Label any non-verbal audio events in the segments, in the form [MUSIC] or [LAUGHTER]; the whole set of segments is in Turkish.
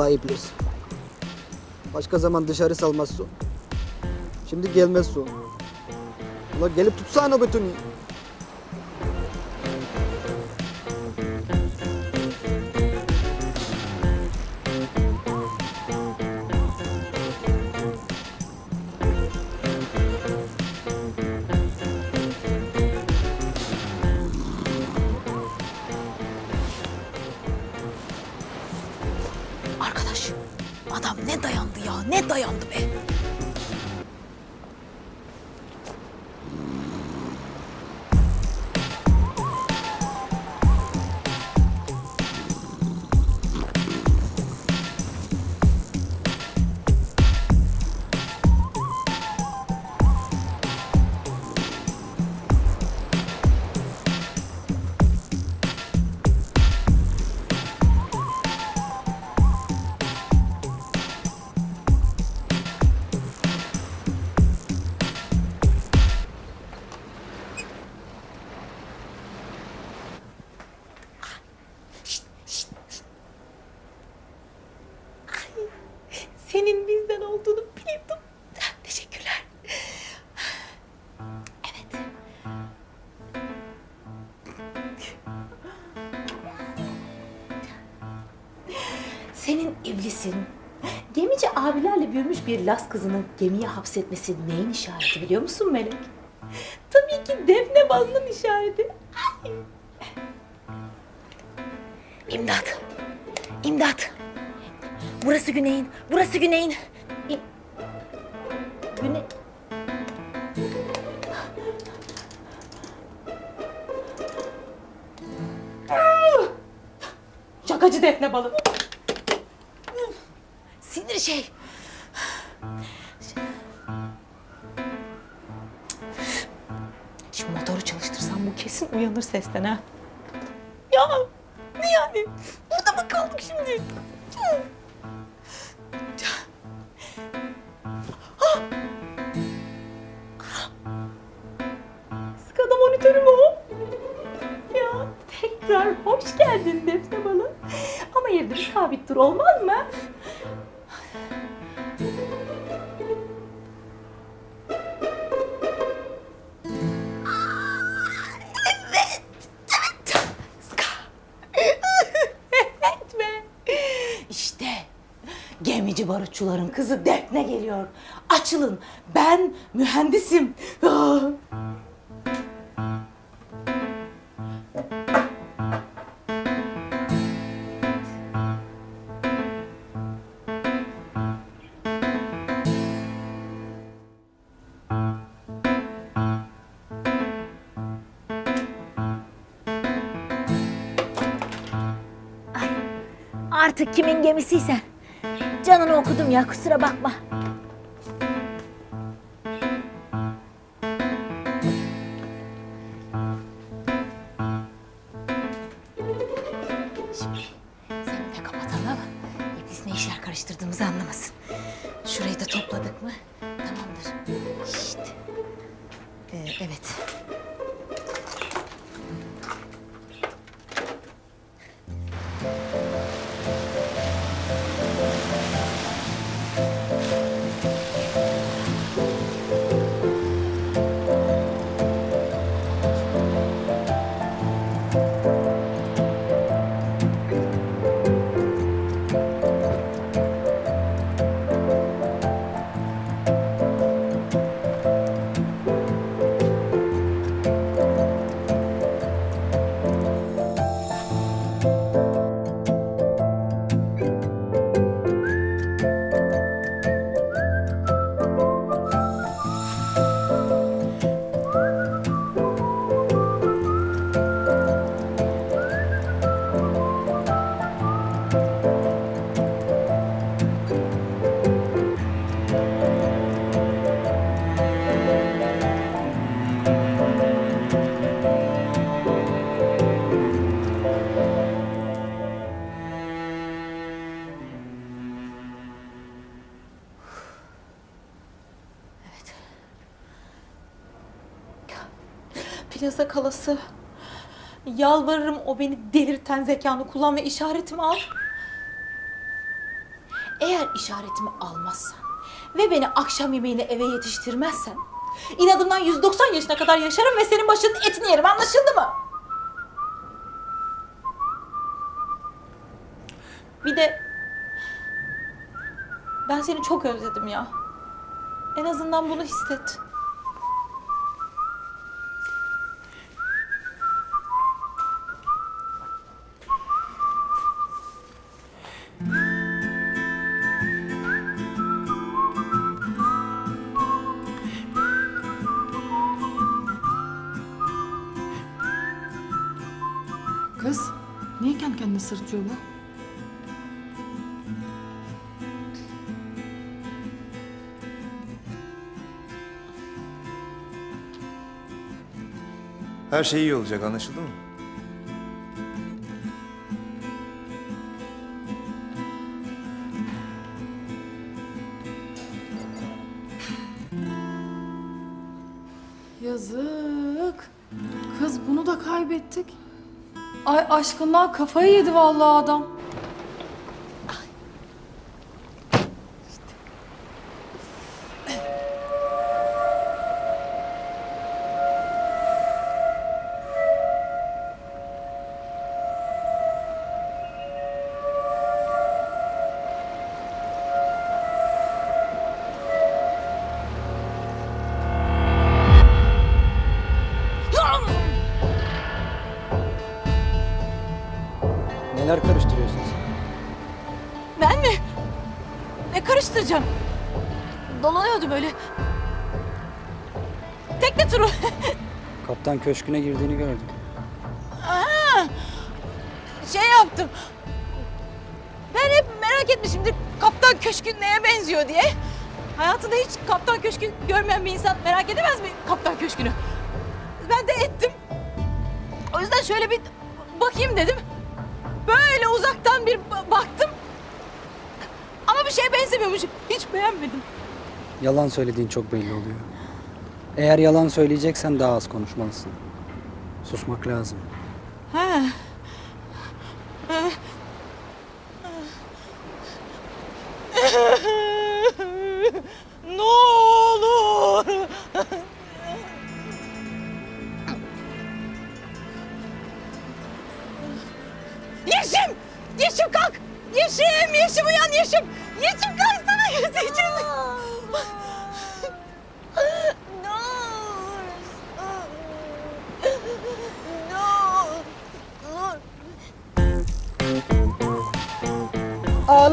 Ula iblis. Başka zaman dışarı salmaz su. Şimdi gelmez su. Ula gelip tutsana bütün. Ya bir Las kızının gemiye hapsetmesi neyin işareti biliyor musun Melek? Tabii ki defne balının işareti. İmdat. İmdat. Burası güneyin. Burası güneyin. İ- Güne... Şakacı defne balı. Uyanır sesten ha. Ya ne yani? Burada mı kaldık şimdi? Skada monitörü mü o? Ya tekrar hoş geldin Defne Balı. Ama yerinde sabit dur olmaz mı? Barutçuların kızı Defne geliyor. Açılın. Ben mühendisim. Artık kimin gemisiysen. Canını okudum ya kusura bakma. Kalası. Yalvarırım o beni delirten zekanı kullan ve işaretimi al. Eğer işaretimi almazsan ve beni akşam yemeğine eve yetiştirmezsen inadımdan 190 yaşına kadar yaşarım ve senin başının etini yerim anlaşıldı mı? Bir de ben seni çok özledim ya. En azından bunu hisset. Bu? Her şey iyi olacak anlaşıldı mı? Yazık. Kız bunu da kaybettik. Ay aşkından kafayı yedi vallahi adam. Karıştıracağım? Dolanıyordum öyle. Tekne turu. [LAUGHS] Kaptan köşküne girdiğini gördüm. şey yaptım. Ben hep merak etmişimdir Kaptan Köşkü neye benziyor diye. Hayatında hiç Kaptan Köşkü görmeyen bir insan merak edemez mi Kaptan Köşkü'nü? Ben de ettim. O yüzden şöyle bir bakayım dedim. Böyle uzaktan bir ba- baktım. Bir şeye benzemiyormuş. Hiç beğenmedim. Yalan söylediğin çok belli oluyor. Eğer yalan söyleyeceksen daha az konuşmalısın. Susmak lazım. Ha.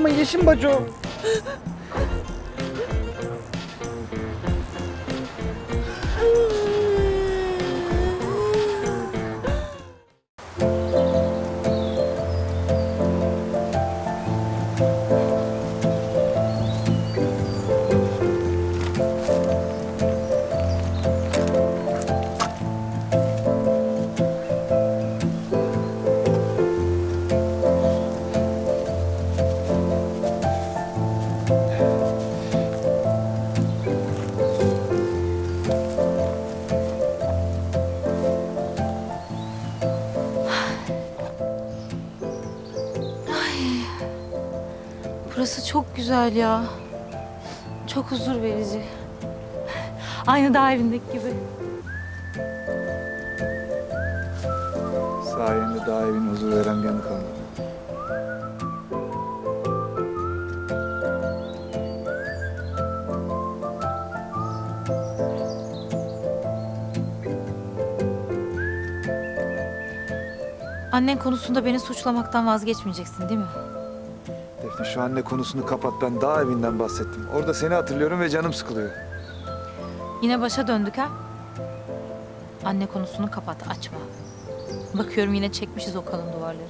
한번 이제 신봐줘 Burası çok güzel ya. Çok huzur verici. Aynı dağ evindeki gibi. Sayende daha evin huzur veren bir yanı kalmadı. Annen konusunda beni suçlamaktan vazgeçmeyeceksin değil mi? Şu anne konusunu kapat ben daha evinden bahsettim. Orada seni hatırlıyorum ve canım sıkılıyor. Yine başa döndük ha? Anne konusunu kapat, açma. Bakıyorum yine çekmişiz o kalın duvarları.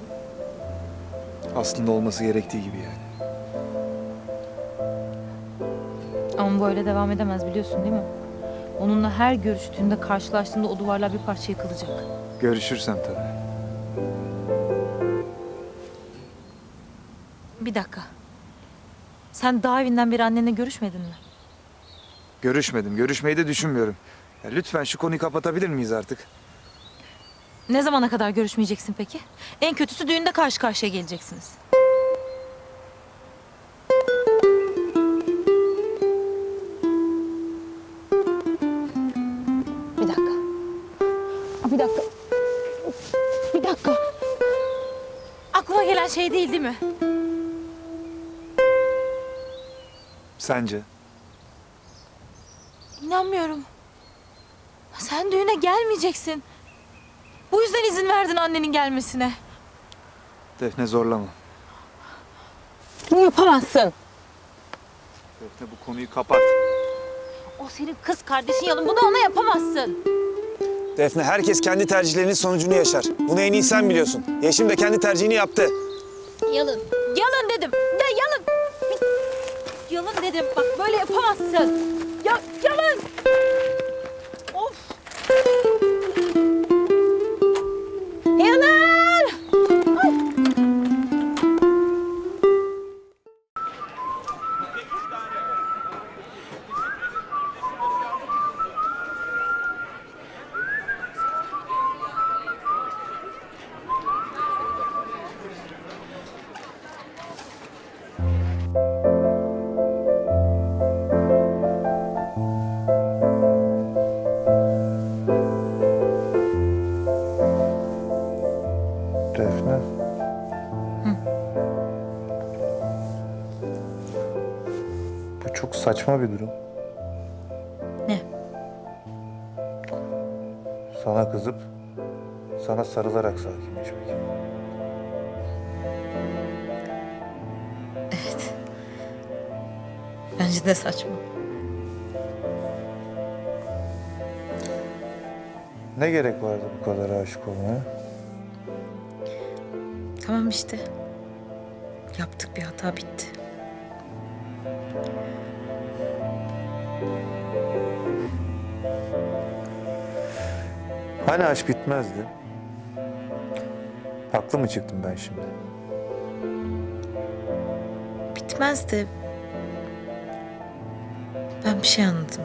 Aslında olması gerektiği gibi yani. Ama böyle devam edemez biliyorsun değil mi? Onunla her görüştüğünde, karşılaştığında o duvarlar bir parça yıkılacak. Görüşürsem tabii. Bir dakika. Sen daha evinden beri annenle görüşmedin mi? Görüşmedim. Görüşmeyi de düşünmüyorum. Ya lütfen şu konuyu kapatabilir miyiz artık? Ne zamana kadar görüşmeyeceksin peki? En kötüsü düğünde karşı karşıya geleceksiniz. Bir dakika. Bir dakika. Bir dakika. Aklıma gelen şey değil değil mi? Sence? İnanmıyorum. Sen düğüne gelmeyeceksin. Bu yüzden izin verdin annenin gelmesine. Defne zorlama. Bunu yapamazsın. Defne bu konuyu kapat. O senin kız kardeşin yalın. Bunu ona yapamazsın. Defne herkes kendi tercihlerinin sonucunu yaşar. Bunu en iyi sen biliyorsun. Yeşim de kendi tercihini yaptı. Yalın. Yalın dedim. Ya. Yalın dedim. Bak böyle yapamazsın. Ya yalın. Saçma bir durum. Ne? Sana kızıp sana sarılarak sakinleşmek. Bence de saçma. Ne gerek vardı bu kadar aşık olmaya? Tamam işte. Yaptık bir hata bitti. Hani aşk bitmezdi? Haklı mı çıktım ben şimdi? Bitmezdi. Ben bir şey anladım.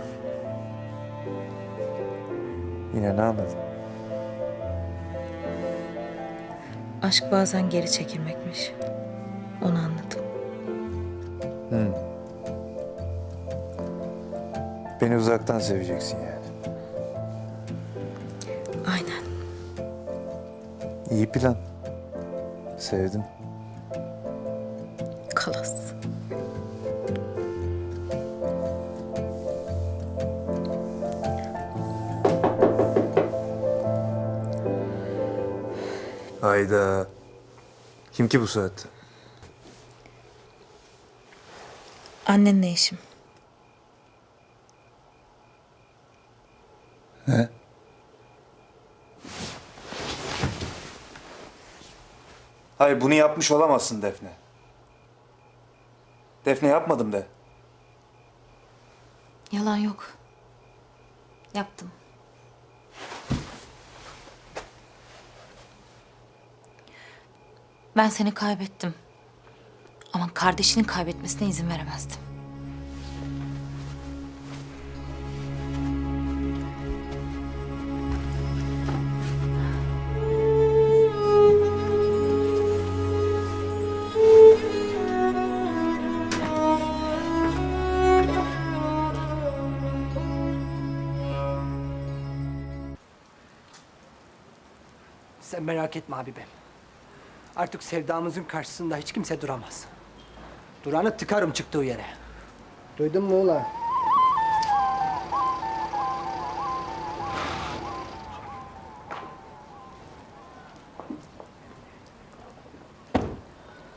Yine ne anladın? Aşk bazen geri çekilmekmiş. Onu anladım. Beni uzaktan seveceksin yani. Aynen. İyi plan. Sevdim. Kalas. Hayda. Kim ki bu saatte? Annenle eşim. Hayır bunu yapmış olamazsın Defne. Defne yapmadım de. Yalan yok. Yaptım. Ben seni kaybettim. Ama kardeşinin kaybetmesine izin veremezdim. Merak etme Habibem. Artık sevdamızın karşısında hiç kimse duramaz. Duranı tıkarım çıktığı yere. Duydun mu ulan?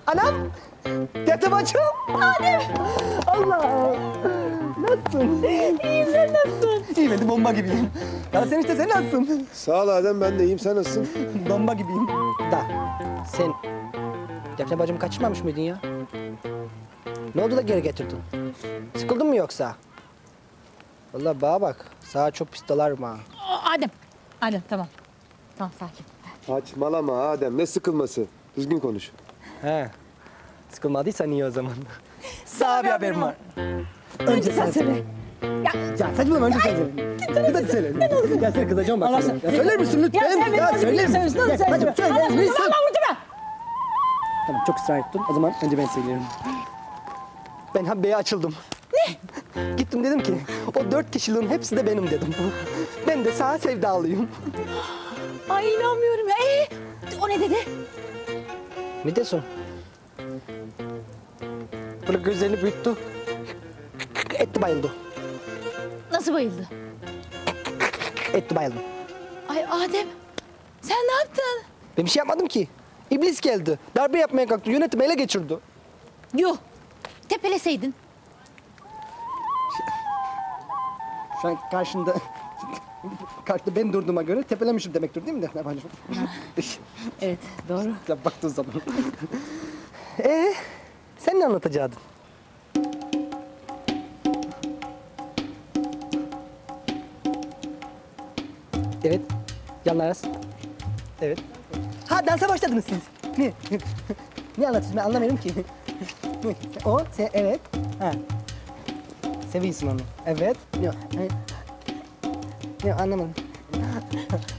Anam! Yatıp açım! Adem! Allah! Nasılsın? İyiyim sen nasılsın? İyiyim hadi bomba gibiyim. Ya sen işte sen nasılsın? Sağ ol Adem ben de iyiyim sen nasılsın? bomba gibiyim. Da sen Defne bacımı kaçırmamış mıydın ya? Ne oldu da geri getirdin? Sıkıldın mı yoksa? Vallahi bana bak. Sağa çok pis dalarım ha. Adem. Adem tamam. Tamam sakin. Saçmalama Adem ne sıkılması? Düzgün konuş. He. Sıkılmadıysan iyi o zaman. Sağ bir haberim var. Önce sen söyle. Ya, ya saçmalama önce sen söyle. Kız hadi söyle. Ya sen kızacağım bak. sana. Ya söyler misin lütfen? Ya, söyler misin? Ya, hadi söyler misin? Tamam çok ısrar ettin. O zaman önce ben söylüyorum. Ben Habbe'ye açıldım. Ne? Gittim dedim ki o dört kişiliğin hepsi de benim dedim. Ben de sana sevdalıyım. Ay inanmıyorum. Ee, o ne dedi? Ne diyorsun? Böyle gözlerini büyüttü. Etti bayıldı. Nasıl bayıldı? Etti bayıldı. Ay Adem sen ne yaptın? Ben bir şey yapmadım ki. İblis geldi. Darbe yapmaya kalktı. Yönetimi ele geçirdi. Yuh. Tepeleseydin. Şu an karşında karşıda ben durduğuma göre tepelemişim demektir değil mi bacım? Evet doğru. Ya baktığın zaman. [LAUGHS] Ee, sen ne anlatacaktın? Evet. Yanlarız. Evet. Ha dansa başladınız siz. Ne? ne anlatıyorsun ben anlamıyorum ki. o, sen, evet. Ha. Seviyorsun onu. Evet. Yok. Ne anlamadım.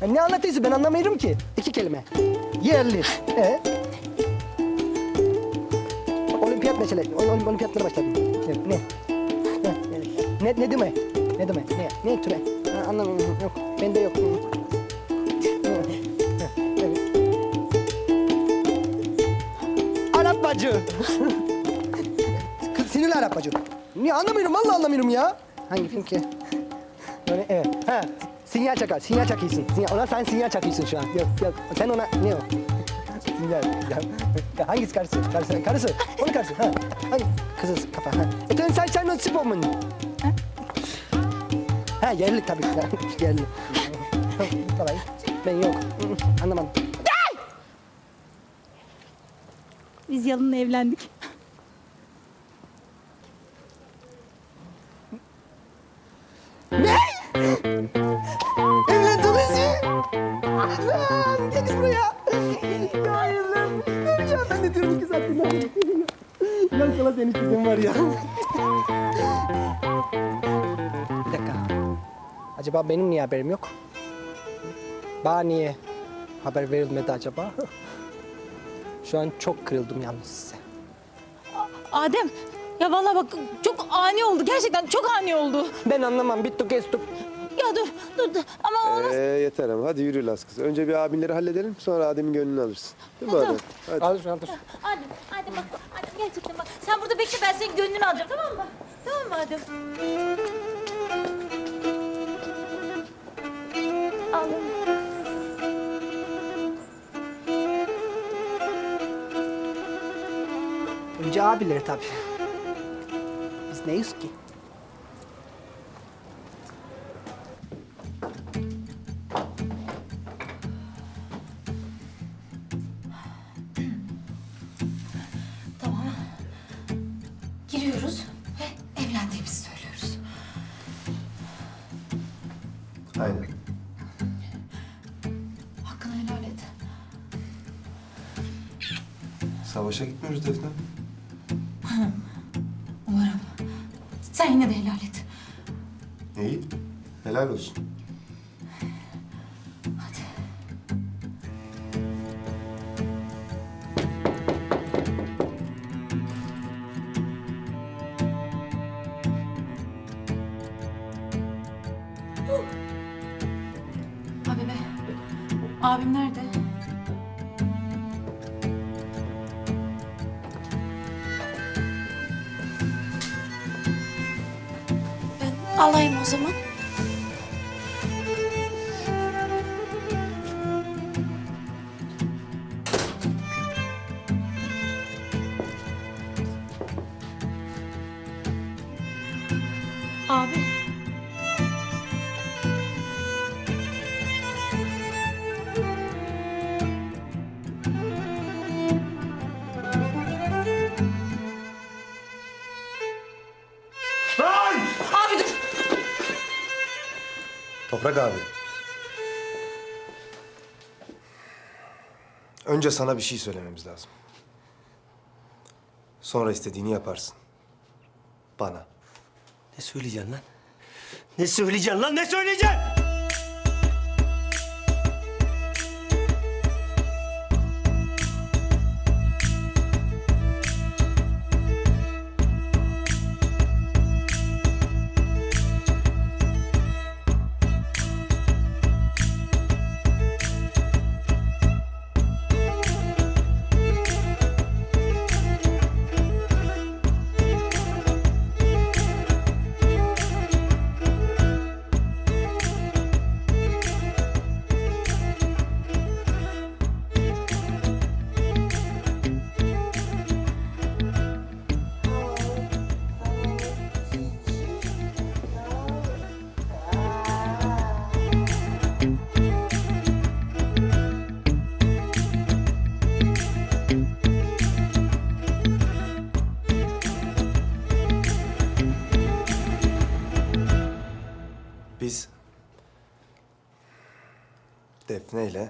ne anlatıyorsun ben anlamıyorum ki. İki kelime. Yerli. Evet. Olimpiyat mesela. Olim, olimpiyatlara başladım. Ne? Ne, ne, ne demek? Ne demek? Ne? Ne türe? Ha, anlamıyorum. Yok. Bende yok. Arap bacı. Kız sinirli Arap bacı. Niye anlamıyorum? Vallahi anlamıyorum ya. Hangi film ki? Böyle evet. Ha. Sinyal çakar. Sinyal çakıyorsun. Sinyal. Ona sen sinyal çakıyorsun şu an. Yok yok. Sen ona ne o? sinyal. Ya, ya hangisi karısı? Karısı. Karısı. Onun karısı. Ha. Hangi? Kızız kafa. Ha. E sen sen nasıl bomun? Ha yerli tabii. [LAUGHS] yerli. Kolay. Ben yok. Anlamadım. Biz yalınla evlendik. Acaba benim niye haberim yok? Bana niye haber verilmedi acaba? [LAUGHS] Şu an çok kırıldım yalnız size. Adem ya vallahi bak çok ani oldu. Gerçekten çok ani oldu. Ben anlamam. Bittik kestik. Ya dur dur dur. Ama o Ee, nasıl? yeter ama hadi yürü Las kız. Önce bir abinleri halledelim sonra Adem'in gönlünü alırsın. Değil mi Adem? Hadi. Al şunu al dur. Adem, Adem bak. Adem gerçekten bak. Sen burada bekle ben senin gönlünü alacağım tamam mı? Tamam mı Adem? Adem. Önce abileri tabii. Biz neyiz ki? Gitmiyoruz Defne. [LAUGHS] Umarım. Sen yine de helal et. İyi. Helal olsun. Hadi. Abi be. Abim nerede? Alayım o zaman. Toprak abi. Önce sana bir şey söylememiz lazım. Sonra istediğini yaparsın. Bana. Ne söyleyeceksin lan? Ne söyleyeceksin lan? Ne söyleyeceksin? biz Defne ile